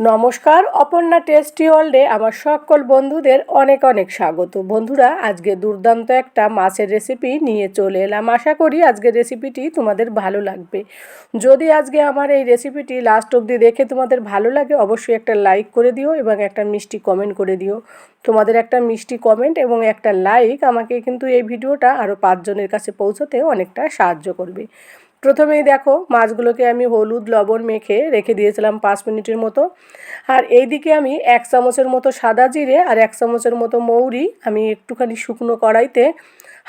নমস্কার, অপর্ণা টেস্টি ওয়ার্ল্ডে আমার সকল বন্ধুদের অনেক অনেক স্বাগত। বন্ধুরা, আজকে দুর্দান্ত একটা মাছের রেসিপি নিয়ে চলে এলাম। আশা করি আজকের রেসিপিটি তোমাদের ভালো লাগবে। যদি আজকে আমার এই রেসিপিটি লাস্ট অবধি দেখে তোমাদের ভালো লাগে, অবশ্যই একটা লাইক করে দিও এবং একটা মিষ্টি কমেন্ট করে দিও। তোমাদের একটা মিষ্টি কমেন্ট এবং একটা লাইক আমাকে কিন্তু এই ভিডিওটা আরও পাঁচজনের কাছে পৌঁছতে অনেকটা সাহায্য করবে। প্রথমেই দেখো মাছগুলোকে আমি হলুদ, লবণ মেখে রেখে দিয়েছিলাম পাঁচ মিনিটের মতো। আর এইদিকে আমি এক চামচের মতো সাদা জিরে আর এক চামচের মতো মৌরি আমি একটুখানি শুকনো কড়াইতে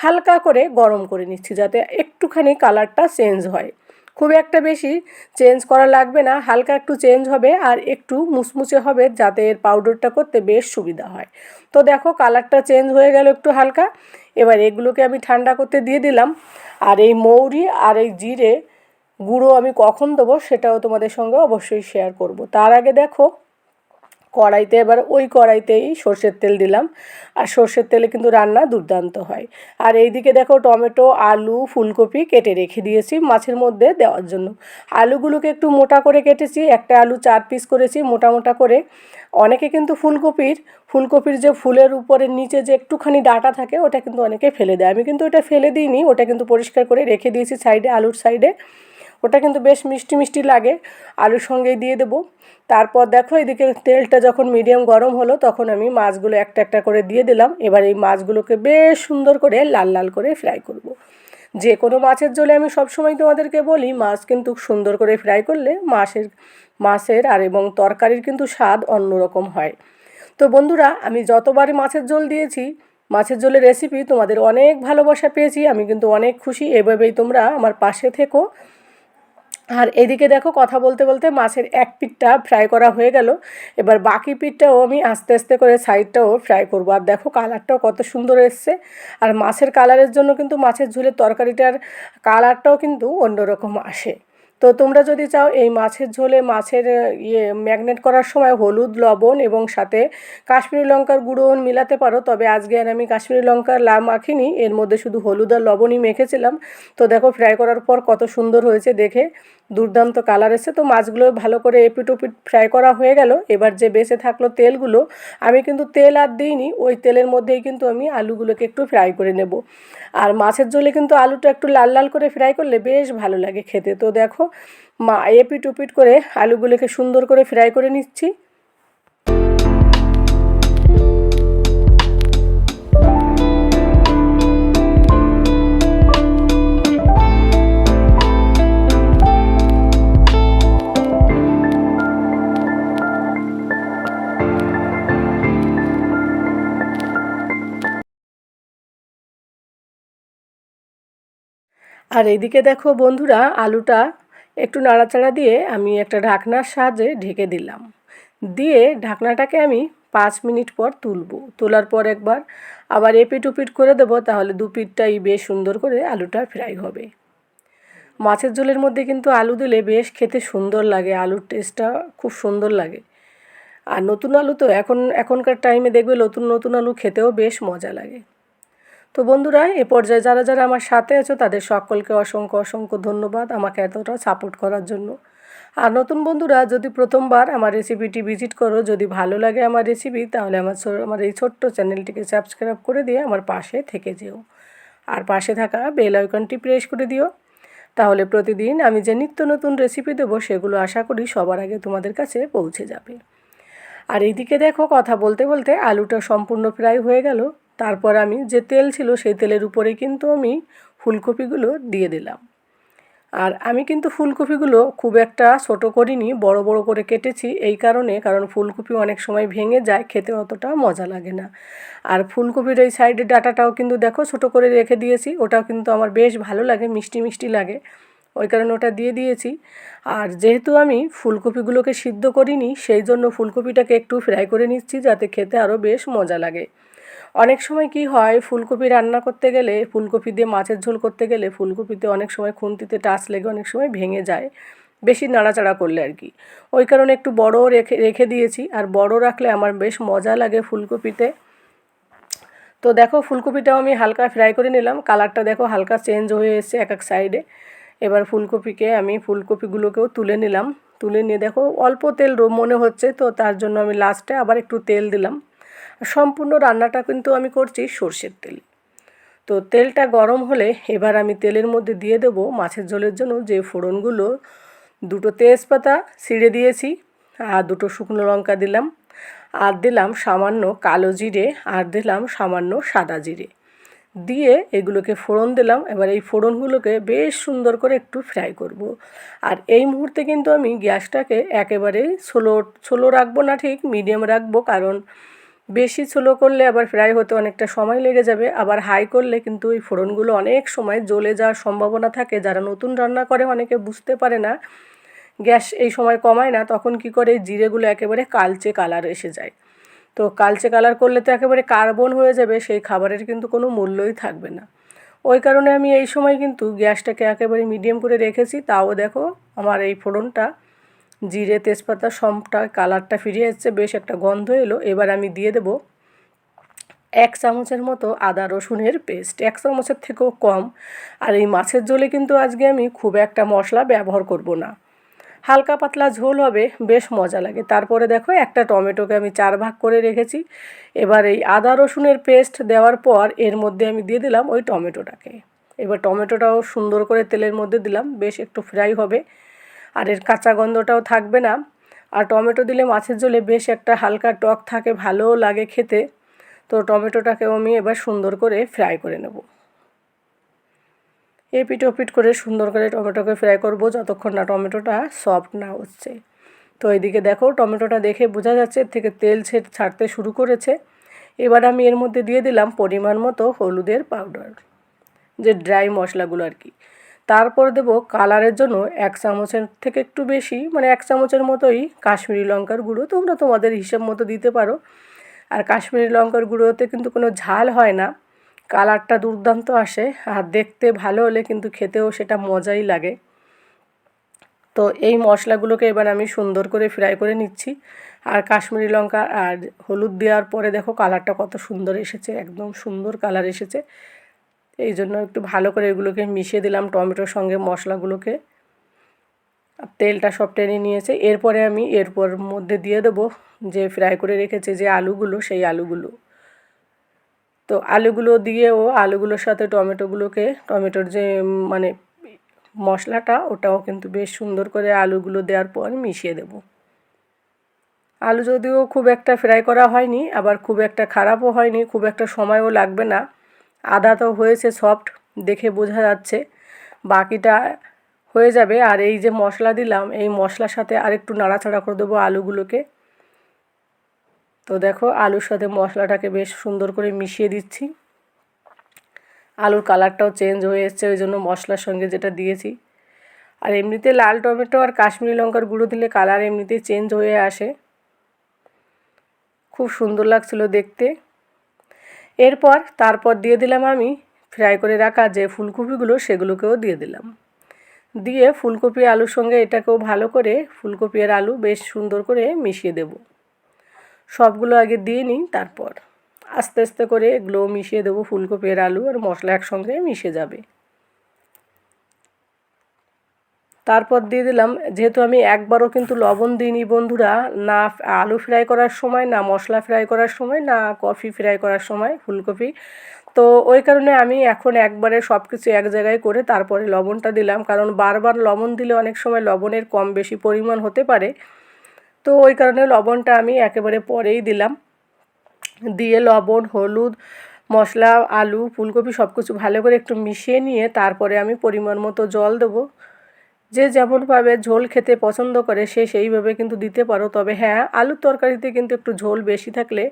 হালকা করে গরম করে নিচ্ছি যাতে একটুখানি কালারটা চেঞ্জ হয়। খুব একটা বেশি চেঞ্জ করা লাগবে না, হালকা একটু চেঞ্জ হবে আর একটু মুচমুচে হবে যাতে এর পাউডারটা করতে বেশ সুবিধা হয়। তো দেখো কালারটা চেঞ্জ হয়ে গেল একটু হালকা। এবার এগুলোকে আমি ঠান্ডা করতে দিয়ে দিলাম। আর এই মৌরি আর এই জিরে গুঁড়ো আমি কখন দেবো সেটাও তোমাদের সঙ্গে অবশ্যই শেয়ার করব। তার আগে দেখো কড়াইতে, এবার ওই কড়াইতেই সর্ষের তেল দিলাম। আর সর্ষের তেলে কিন্তু রান্না দুর্দান্ত হয়। আর এইদিকে দেখো টমেটো, আলু, ফুলকপি কেটে রেখে দিয়েছি মাছের মধ্যে দেওয়ার জন্য। আলুগুলোকে একটু মোটা করে কেটেছি, একটা আলু চার পিস করেছি মোটা মোটা করে। অনেকে কিন্তু ফুলকপির ফুলকপির যে ফুলের উপরে নিচে যে একটুখানি ডাটা থাকে, ওটা কিন্তু অনেকে ফেলে দেয়। আমি কিন্তু ওটা ফেলে দিইনি, ওটা কিন্তু পরিষ্কার করে রেখে দিয়েছি সাইডে, আলুর সাইডে। ওটা কিন্তু বেশ মিষ্টি মিষ্টি লাগে। আলুর সঙ্গেই দিয়ে দেবো। তারপর দেখো এদিকে তেলটা যখন মিডিয়াম গরম হলো তখন আমি মাছগুলো একটা একটা করে দিয়ে দিলাম। এবার এই মাছগুলোকে বেশ সুন্দর করে লাল লাল করে ফ্রাই করব। যে কোনো মাছের জলে আমি সবসময় তোমাদেরকে বলি, মাছ কিন্তু সুন্দর করে ফ্রাই করলে মাছের মাছের আর এবং তরকারির কিন্তু স্বাদ অন্যরকম হয়। তো বন্ধুরা, আমি যতবারই মাছের ঝোল দিয়েছি, মাছের ঝোলের রেসিপি তোমাদের অনেক ভালোবাসা পেয়েছি। আমি কিন্তু অনেক খুশি। এভাবেই তোমরা আমার পাশে থেকো। আর এদিকে দেখো কথা বলতে বলতে মাছের এক পিঠটা ফ্রাই করা হয়ে গেল। এবার বাকি পিঠটাও আমি আস্তে আস্তে করে সাইডটাও ফ্রাই করব। আর দেখো কালারটাও কত সুন্দর এসছে। আর মাছের কালারের জন্য কিন্তু মাছের ঝোলের তরকারিটার কালারটাও কিন্তু অন্যরকম আসে। তো তোমরা যদি চাও এই মাছের ঝোলে মাছের ইয়ে ম্যাগনেট করার সময় হলুদ, লবণ এবং সাথে কাশ্মীরি লঙ্কার গুঁড়ো মিলাতে পারো। তবে আজকে আর আমি কাশ্মীরি লঙ্কার লা মাখিনি, এর মধ্যে শুধু হলুদ আর লবণই মেখেছিলাম। তো দেখো ফ্রাই করার পর কত সুন্দর হয়েছে দেখে, দুর্দান্ত কালার এসে তো মাছগুলো ভালো করে এপিট ওপিট ফ্রাই করা হয়ে গেল। এবার যে বেঁচে থাকল তেলগুলো, আমি কিন্তু তেল আর দিইনি, ওই তেলের মধ্যেই কিন্তু আমি আলুগুলোকে একটু ফ্রাই করে নেব। আর মাছের ঝোলে কিন্তু আলুটা একটু লাল লাল করে ফ্রাই করলে বেশ ভালো লাগে খেতে। তো দেখো মা, এপিট ওপিট করে আলুগুলোকে সুন্দর করে ফ্রাই করে নিচ্ছি। আর এদিকে দেখো বন্ধুরা, আলুটা একটু নাড়াচাড়া দিয়ে আমি একটা ঢাকনার সাহায্যে ঢেকে দিলাম। দিয়ে ঢাকনাটাকে আমি পাঁচ মিনিট পর তুলব। তোলার পর একবার আবার এপিট উপিট করে দেবো, তাহলে দু পিঠটাই বেশ সুন্দর করে আলুটা ফ্রাই হবে। মাছের ঝোলের মধ্যে কিন্তু আলু দিলে বেশ খেতে সুন্দর লাগে, আলুর টেস্টটা খুব সুন্দর লাগে। আর নতুন আলু তো এখন, এখনকার টাইমে দেখবে নতুন নতুন আলু খেতেও বেশ মজা লাগে। তো বন্ধুরা, এ পর্যায়ে যারা যারা আমার সাথে আছো, তাদের সকলকে অসংখ্য অসংখ্য ধন্যবাদ আমাকে এতটা সাপোর্ট করার জন্য। আর নতুন বন্ধুরা, যদি প্রথমবার আমার রেসিপিটি ভিজিট করো, যদি ভালো লাগে আমার রেসিপি তাহলে আমার আমার এই ছোট্ট চ্যানেলটিকে সাবস্ক্রাইব করে দিয়ে আমার পাশে থেকে যেও। আর পাশে থাকা বেল আইকনটি প্রেস করে দিও। তাহলে প্রতিদিন আমি যে নিত্য নতুন রেসিপি দেবো, সেগুলো আশা করি সবার আগে তোমাদের কাছে পৌঁছে যাবে। আর এইদিকে দেখো, কথা বলতে বলতে আলুটা সম্পূর্ণ ফ্রাই হয়ে গেল। তারপর আমি যে তেল ছিল সেই তেলের উপরে কিন্তু আমি ফুলকপিগুলো দিয়ে দিলাম। আর আমি কিন্তু ফুলকপিগুলো খুব একটা ছোটো করিনি, বড় বড় করে কেটেছি এই কারণে, কারণ ফুলকপি অনেক সময় ভেঙে যায়, খেতে অতটা মজা লাগে না। আর ফুলকপির এই সাইডের ডাটাটাও কিন্তু দেখো ছোটো করে রেখে দিয়েছি, ওটাও কিন্তু আমার বেশ ভালো লাগে, মিষ্টি মিষ্টি লাগে, ওই কারণে ওটা দিয়ে দিয়েছি। আর যেহেতু আমি ফুলকপিগুলোকে সিদ্ধ করিনি, সেই জন্য ফুলকপিটাকে একটু ফ্রাই করে নিচ্ছি যাতে খেতে আরও বেশ মজা লাগে। অনেক সময় কি হয়, ফুলকপি রান্না করতে গেলে, ফুলকপি দিয়ে মাছের ঝোল করতে গেলে ফুলকপিতে অনেক সময় খুন্তিতে টাচ লেগে অনেক সময় ভেঙে যায়। বেশি নাড়াচাড়া করলে আর কি। ওই কারণে একটু বড় রেখে রেখে দিয়েছি। আর বড় রাখলে আমার বেশ মজা লাগে ফুলকপিতে। তো দেখো, ফুলকপিটাও আমি হালকা ফ্রাই করে নিলাম। কালারটা দেখো হালকা চেঞ্জ হয়ে এসছে এক এক সাইডে এবার ফুলকপিকে আমি ফুলকপিগুলোকেও তুলে নিলাম। তুলে নিয়ে দেখো, অল্প তেল মনে হচ্ছে, তো তার জন্য আমি লাস্টে আবার একটু তেল দিলাম। সম্পূর্ণ রান্নাটা কিন্তু আমি করছি সর্ষের তেল। তো তেলটা গরম হলে এবার আমি তেলের মধ্যে দিয়ে দেব মাছের ঝোলের জন্য যে ফোড়নগুলো, দুটো তেজপাতা ছিঁড়ে দিয়েছি আর দুটো শুকনো লঙ্কা দিলাম। আর দিলাম সামান্য কালো জিরে আর দিলাম সামান্য সাদা জিরে। দিয়ে এগুলোকে ফোড়ন দিলাম। এবার এই ফোড়নগুলোকে বেশ সুন্দর করে একটু ফ্রাই করব। আর এই মুহূর্তে কিন্তু আমি গ্যাসটাকে একেবারে স্লো স্লো রাখব না ঠিক, মিডিয়াম রাখব কারণ বেশি স্লো করলে আবার ফ্রাই হতে অনেকটা সময় লেগে যাবে। আবার হাই করলে কিন্তু এই ফোড়নগুলো অনেক সময় জ্বলে যাওয়ার সম্ভাবনা থাকে। যারা নতুন রান্না করে অনেকে বুঝতে পারে না, গ্যাস এই সময় কমায় না, তখন কি করে জিরেগুলো একেবারে কালচে কালার এসে যায়। তো কালচে কালার করলে তো একেবারে কার্বন হয়ে যাবে, সেই খাবারের কিন্তু কোনো মূল্যই থাকবে না। ওই কারণে আমি এই সময় কিন্তু গ্যাসটাকে একেবারে মিডিয়াম করে রেখেছি। তাও দেখো আমার এই ফোড়নটা জিরে তেজপাতা সবটা, কালারটা ফিরে এসছে, বেশ একটা গন্ধ এলো। এবার আমি দিয়ে দেবো এক চামচের মতো আদা রসুনের পেস্ট। এক চামচের থেকেও কম। আর এই মাছের ঝোলে কিন্তু আজকে আমি খুব একটা মশলা ব্যবহার করব না। হালকা পাতলা ঝোল হবে, বেশ মজা লাগে। তারপরে দেখো, একটা টমেটোকে আমি চার ভাগ করে রেখেছি। এবার এই আদা রসুনের পেস্ট দেওয়ার পর এর মধ্যে আমি দিয়ে দিলাম ওই টমেটোটাকে। এবার টমেটোটাও সুন্দর করে তেলের মধ্যে দিলাম, বেশ একটু ফ্রাই হবে। আর এর কাঁচা গন্ধটাও থাকবে না। আর টমেটো দিলে মাছের ঝোলে বেশ একটা হালকা টক থাকে, ভালোও লাগে খেতে। তো টমেটোটাকেও আমি এবার সুন্দর করে ফ্রাই করে নেব। এপিট ওপিট করে সুন্দর করে টমেটোকে ফ্রাই করব যতক্ষণ না টমেটোটা সফট না হচ্ছে। তো এইদিকে দেখো টমেটোটা দেখে বোঝা যাচ্ছে, এর থেকে তেল ছেড় ছাড়তে শুরু করেছে। এবার আমি এর মধ্যে দিয়ে দিলাম পরিমাণ মতো হলুদের পাউডার যে ড্রাই মশলাগুলো আর কি। তারপর দেব কালারের জন্য এক চামচের থেকে একটু বেশি মানে এক চামচের মতোই কাশ্মীরি লঙ্কার গুঁড়ো, তোমরা তোমাদের হিসেব মতো দিতে পারো। আর কাশ্মীরি লঙ্কার গুঁড়োতে কিন্তু কোনো ঝাল হয় না, কালারটা দুর্দান্ত আসে, আর দেখতে ভালো হলে কিন্তু খেতেও সেটা মজাই লাগে। তো এই মশলাগুলোকে এবার আমি সুন্দর করে ফ্রাই করে নিচ্ছি। আর কাশ্মীরি লঙ্কা আর হলুদ দেওয়ার পরে দেখো কালারটা কত সুন্দর এসেছে, একদম সুন্দর কালার এসেছে। এই জন্য একটু ভালো করে এগুলোকে মিশিয়ে দিলাম টমেটোর সঙ্গে মশলাগুলোকে। তেলটা সব টেনে নিয়েছে। এরপরে আমি এরপর মধ্যে দিয়ে দেবো যে ফ্রাই করে রেখেছে যে আলুগুলো, সেই আলুগুলো। তো আলুগুলো দিয়েও আলুগুলোর সাথে টমেটোগুলোকে, টমেটোর যে মানে মশলাটা, ওটাও কিন্তু বেশ সুন্দর করে আলুগুলো দেওয়ার পর মিশিয়ে দেব। আলু যদিও খুব একটা ফ্রাই করা হয়নি, আবার খুব একটা খারাপও হয়নি, খুব একটা সময়ও লাগবে না। আদা তো হয়েছে সফট দেখে বোঝা যাচ্ছে। বাকিটা হয়ে যাবে। আর এই যে মশলা দিলাম, এই মশলার সাথে আরেকটু নাড়াচাড়া করে দেবো আলুগুলোকে। তো দেখো, আলুর সাথে মশলাটাকে বেশ সুন্দর করে মিশিয়ে দিচ্ছি। আলুর কালারটাও চেঞ্জ হয়ে এসছে, ওই জন্য মশলার সঙ্গে যেটা দিয়েছি। আর এমনিতে লাল টমেটো আর কাশ্মীরি লঙ্কার গুঁড়ো দিলে কালার এমনিতেই চেঞ্জ হয়ে আসে। খুব সুন্দর লাগছিল দেখতে। এরপর তারপর দিয়ে দিলাম আমি ফ্রাই করে রাখা যে ফুলকপিগুলো সেগুলোকেও দিয়ে দিলাম। দিয়ে ফুলকপি আলুর সঙ্গে এটাকেও ভালো করে ফুলকপি আর আলু বেশ সুন্দর করে মিশিয়ে দেব। সবগুলো আগে দিয়ে নিই তারপর। আস্তে আস্তে করে এগুলো মিশিয়ে দেবো, ফুলকপি আর আলু আর মশলা একসঙ্গে মিশে যাবে। তারপর দিয়ে দিলাম, যেহেতু আমি একবারও কিন্তু লবণ দিইনি বন্ধুরা, না আলু ফ্রাই করার সময়, না মশলা ফ্রাই করার সময়, না কফি ফ্রাই করার সময়, ফুলকপি। তো ওই কারণে আমি এখন একবারে সব কিছু এক জায়গায় করে তারপরে লবণটা দিলাম, কারণ বারবার লবণ দিলে অনেক সময় লবণের কম বেশি পরিমাণ হতে পারে। তো ওই কারণে লবণটা আমি একেবারে পরেই দিলাম। দিয়ে লবণ, হলুদ, মশলা, আলু, ফুলকপি সব কিছু ভালো করে একটু মিশিয়ে নিয়ে তারপরে আমি পরিমাণ মতো জল দেবো। যে যেমনভাবে ঝোল খেতে পছন্দ করে, সে সেইভাবে কিন্তু দিতে পারো। তবে হ্যাঁ আলুর তরকারিতে কিন্তু একটু ঝোল বেশি থাকলে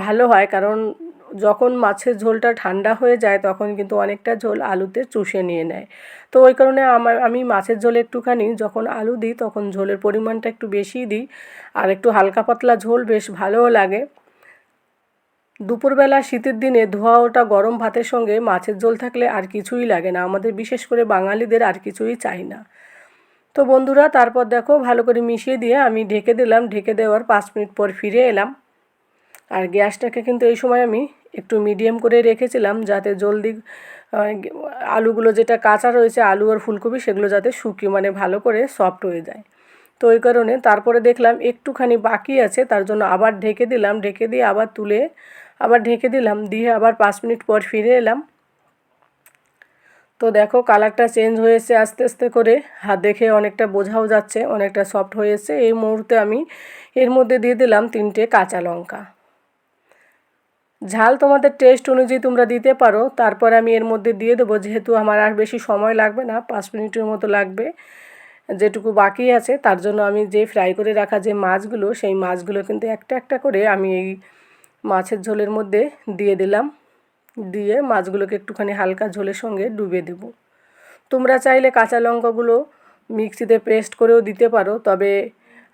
ভালো হয়। কারণ যখন মাছের ঝোলটা ঠান্ডা হয়ে যায়, তখন কিন্তু অনেকটা ঝোল আলুতে চুষে নিয়ে নেয়। তো ওই কারণে আমার আমি মাছের ঝোল একটুখানি যখন আলু দিই, তখন ঝোলের পরিমাণটা একটু বেশিই দিই। আর একটু হালকা পাতলা ঝোল বেশ ভালোও লাগে। দুপুরবেলা শীতের দিনে ধোয়া ওটা গরম ভাতের সঙ্গে মাছের ঝোল থাকলে আর কিছুই লাগে না। আমাদের বিশেষ করে বাঙালিদের আর কিছুই চাই না। তো বন্ধুরা, তারপর দেখো ভালো করে মিশিয়ে দিয়ে আমি ঢেকে দিলাম। ঢেকে দেওয়ার পাঁচ মিনিট পর ফিরে এলাম। আর গ্যাসটাকে কিন্তু এই সময় আমি একটু মিডিয়াম করে রেখেছিলাম যাতে জলদি আলুগুলো যেটা কাঁচা রয়েছে, আলু আর ফুলকপি, সেগুলো যাতে শুকিয়ে মানে ভালো করে সফট হয়ে যায়। তো ওই কারণে তারপরে দেখলাম একটুখানি বাকি আছে, তার জন্য আবার ঢেকে দিলাম। ঢেকে দিয়ে আবার তুলে আবার ঢেকে দিলাম। দিয়ে আবার পাঁচ মিনিট পর ফিরে এলাম। তো দেখো কালারটা চেঞ্জ হয়েছে আস্তে আস্তে করে। হাত দেখে অনেকটা বোঝাও যাচ্ছে, অনেকটা সফট হয়েছে। এই মুহূর্তে আমি এর মধ্যে দিয়ে দিলাম তিনটে কাঁচা লঙ্কা। ঝাল তোমাদের টেস্ট অনুযায়ী তোমরা দিতে পারো, তারপর আমি এর মধ্যে দিয়ে দেবো। যেহেতু আমার আর বেশি সময় লাগবে না, পাঁচ মিনিটের মতো লাগবে যেটুকু বাকি আছে, তার জন্য আমি যে ফ্রাই করে রাখা যে মাছগুলো, সেই মাছগুলো কিন্তু একটা একটা করে আমি এই মাছের ঝোলের মধ্যে দিয়ে দিলাম। দিয়ে মাছগুলোকে একটুখানি হালকা ঝোলের সঙ্গে ডুবে দেব। তোমরা চাইলে কাঁচা লঙ্কাগুলো মিক্সিতে পেস্ট করেও দিতে পারো, তবে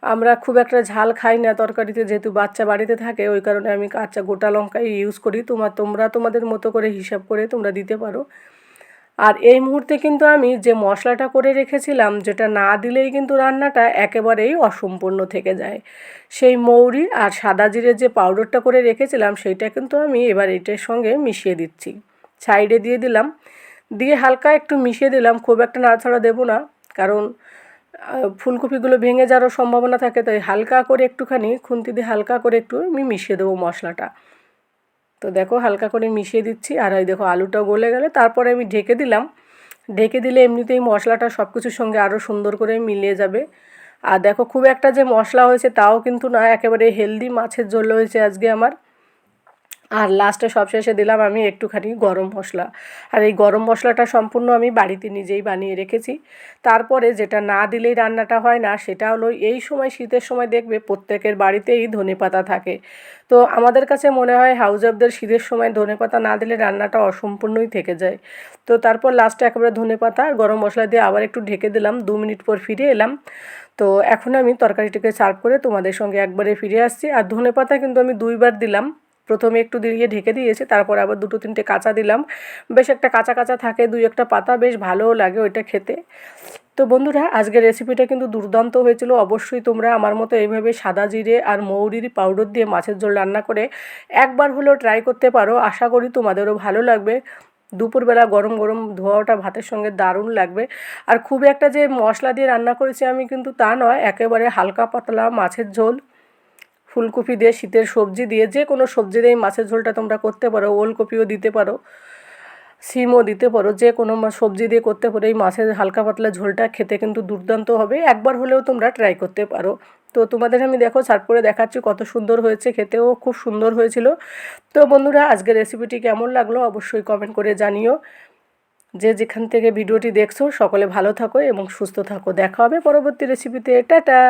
আমরা খুব একটা ঝাল খাই না তরকারিতে, যেহেতু বাচ্চা বাড়িতে থাকে, ওই কারণে আমি কাঁচা গোটা লঙ্কাই ইউজ করি। তোমার তোমরা তোমাদের মতো করে হিসাব করে তোমরা দিতে পারো। আর এই মুহূর্তে কিন্তু আমি যে মশলাটা করে রেখেছিলাম, যেটা না দিলেই কিন্তু রান্নাটা একেবারেই অসম্পূর্ণ থেকে যায়। সেই মৌরি আর সাদা জিরে যে পাউডারটা করে রেখেছিলাম, সেইটা কিন্তু আমি এবার এটার সঙ্গে মিশিয়ে দিচ্ছি। সাইডে দিয়ে দিলাম। দিয়ে হালকা একটু মিশিয়ে দিলাম। খুব একটা নাড়াছাড়া দেবো না, কারণ ফুলকপিগুলো ভেঙে যাওয়ারও সম্ভাবনা থাকে, তাই হালকা করে একটুখানি, খুন্তি দিয়ে হালকা করে একটু আমি মিশিয়ে দেবো মশলাটা। তো দেখো হালকা করে মিশিয়ে দিচ্ছি, আর ওই দেখো আলুটা গলে গেলে। তারপরে আমি ঢেকে দিলাম। ঢেকে দিলে এমনিতেই মশলাটা সব কিছুর সঙ্গে আরও সুন্দর করে মিলিয়ে যাবে। আর দেখো খুব একটা যে মশলা হয়েছে তাও কিন্তু না, একেবারে হেলদি মাছের ঝোল হয়েছে আজকে আমার। আর লাস্টে সবশেষে দিলাম আমি একটুখানি গরম মশলা। আর এই গরম মশলাটা সম্পূর্ণ আমি বাড়িতে নিজেই বানিয়ে রেখেছি। তারপরে যেটা না দিলেই রান্নাটা হয় না, সেটা হলো এই সময় শীতের সময় দেখবে প্রত্যেকের বাড়িতেই ধনে পাতা থাকে। তো আমাদের কাছে মনে হয় হাউস অফদের শীতের সময় ধনে পাতা না দিলে রান্নাটা অসম্পূর্ণই থেকে যায়। তো তারপর লাস্টে একেবারে ধনে পাতা আর গরম মশলা দিয়ে আবার একটু ঢেকে দিলাম, দু মিনিট পর ফিরে এলাম। তো এখন আমি তরকারিটাকে সার্ভ করে তোমাদের সঙ্গে একবারে ফিরে আসছি। আর ধনে পাতা কিন্তু আমি দুইবার দিলাম। প্রথমে একটু দিয়ে ঢেকে দিয়েছি, তারপর আবার দুটো তিনটে কাঁচা দিলাম। বেশ একটা কাঁচা কাঁচা থাকে, দুই একটা পাতা, বেশ ভালোও লাগে ওইটা খেতে। তো বন্ধুরা, আজকের রেসিপিটা কিন্তু দুর্দান্ত হয়েছিল। অবশ্যই তোমরা আমার মতো এইভাবে সাদা জিরে আর মৌরির পাউডার দিয়ে মাছের ঝোল রান্না করে একবার হলেও ট্রাই করতে পারো। আশা করি তোমাদেরও ভালো লাগবে। দুপুরবেলা গরম গরম ধোয়াটা ভাতের সঙ্গে দারুণ লাগবে। আর খুব একটা যে মশলা দিয়ে রান্না করেছি আমি কিন্তু তা নয়, একেবারে হালকা পাতলা মাছের ঝোল। ফুলকপি দিয়ে, শীতের সবজি দিয়ে, যে কোনো সবজি দিয়ে মাছের ঝোলটা তোমরা করতে পারো, ওলকপিও দিতে পারো, সিমও দিতে পারো, যে কোনো সবজি দিয়ে করতে পারো, এই মাছের হালকা পাতলা ঝোলটা খেতে কিন্তু দুর্দান্ত হবে। একবার হলেও তোমরা ট্রাই করতে পারো। তো তোমাদের আমি দেখো, সার্ভ করে দেখাচ্ছি কত সুন্দর হয়েছে খেতেও, খুব সুন্দর হয়েছিল। তো বন্ধুরা, আজকের রেসিপিটি কেমন লাগল অবশ্যই কমেন্ট করে জানিও। যে যেখান থেকে ভিডিওটি দেখছ, সকলে ভালো থাকো এবং সুস্থ থাকো। দেখা হবে পরবর্তী রেসিপিতে টাটা!